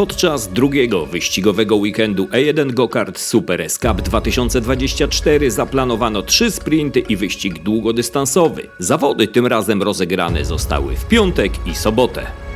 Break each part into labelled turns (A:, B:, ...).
A: Podczas drugiego wyścigowego weekendu E1 Go-Kart Super S Cup 2024 zaplanowano trzy sprinty i wyścig długodystansowy. Zawody tym razem rozegrane zostały w piątek i sobotę.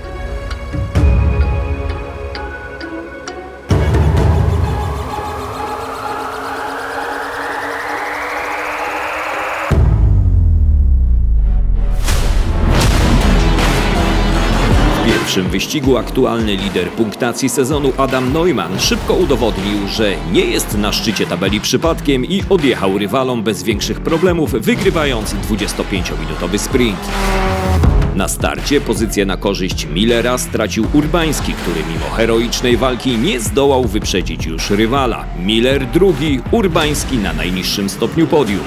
A: Pierwszym wyścigu aktualny lider punktacji sezonu Adam Neumann szybko udowodnił, że nie jest na szczycie tabeli przypadkiem i odjechał rywalom bez większych problemów, wygrywając 25-minutowy sprint. Na starcie pozycję na korzyść Millera stracił Urbański, który mimo heroicznej walki nie zdołał wyprzedzić już rywala. Miller drugi, Urbański na najniższym stopniu podium.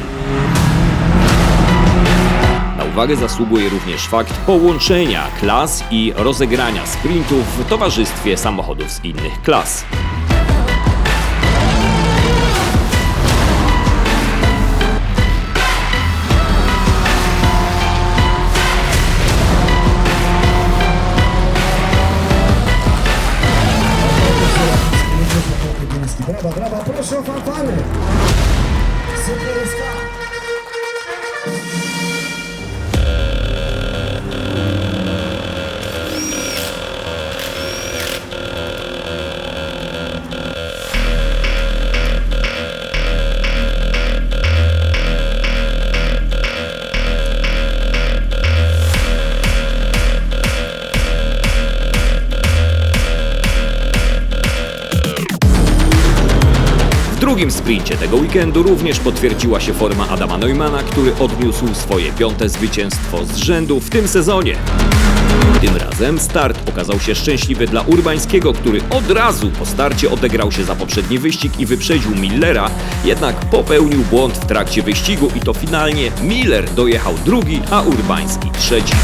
A: Uwagę zasługuje również fakt połączenia klas i rozegrania sprintów w towarzystwie samochodów z innych klas. Drugim sprincie tego weekendu również potwierdziła się forma Adama Neumana, który odniósł swoje piąte zwycięstwo z rzędu w tym sezonie. Tym razem start okazał się szczęśliwy dla Urbańskiego, który od razu po starcie odegrał się za poprzedni wyścig i wyprzedził Millera, jednak popełnił błąd w trakcie wyścigu i to finalnie Miller dojechał drugi, a Urbański trzeci.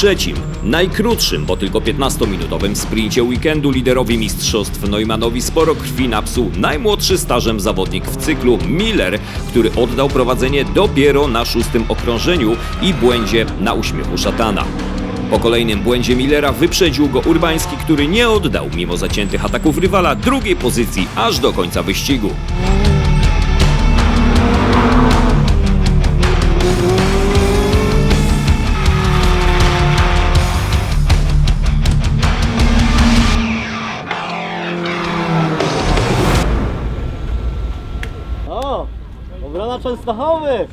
A: Trzecim, najkrótszym, bo tylko 15-minutowym sprincie weekendu liderowi mistrzostw Neumannowi sporo krwi napsuł najmłodszy stażem zawodnik w cyklu Miller, który oddał prowadzenie dopiero na szóstym okrążeniu i błędzie na uśmiechu szatana. Po kolejnym błędzie Millera wyprzedził go Urbański, który nie oddał mimo zaciętych ataków rywala drugiej pozycji aż do końca wyścigu.
B: Częstochowy!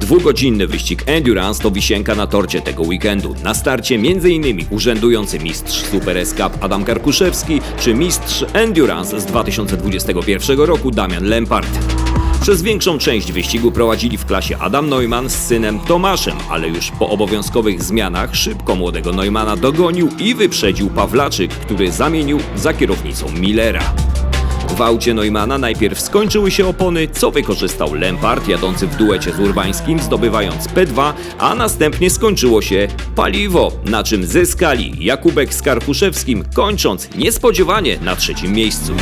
A: Dwugodzinny wyścig Endurance to wisienka na torcie tego weekendu. Na starcie m.in. urzędujący mistrz Super Adam Karkuszewski czy mistrz Endurance z 2021 roku Damian Lempart. Przez większą część wyścigu prowadzili w klasie Adam Neumann z synem Tomaszem, ale już po obowiązkowych zmianach szybko młodego Neumana dogonił i wyprzedził Pawlaczyk, który zamienił za kierownicą Millera. W aucie Neumana najpierw skończyły się opony, co wykorzystał Lempart jadący w duecie z Urbańskim, zdobywając P2, a następnie skończyło się paliwo, na czym zyskali Jakubek z Karkuszewskim, kończąc niespodziewanie na trzecim miejscu.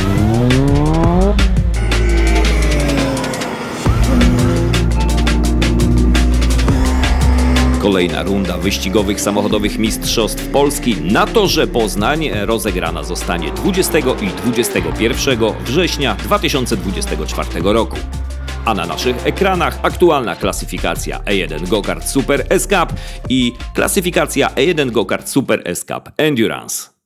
A: Kolejna runda wyścigowych samochodowych Mistrzostw Polski na torze Poznań rozegrana zostanie 20 i 21 września 2024 roku. A na naszych ekranach aktualna klasyfikacja E1 Go-Kart Super S-Cup i klasyfikacja E1 Go-Kart Super S-Cup Endurance.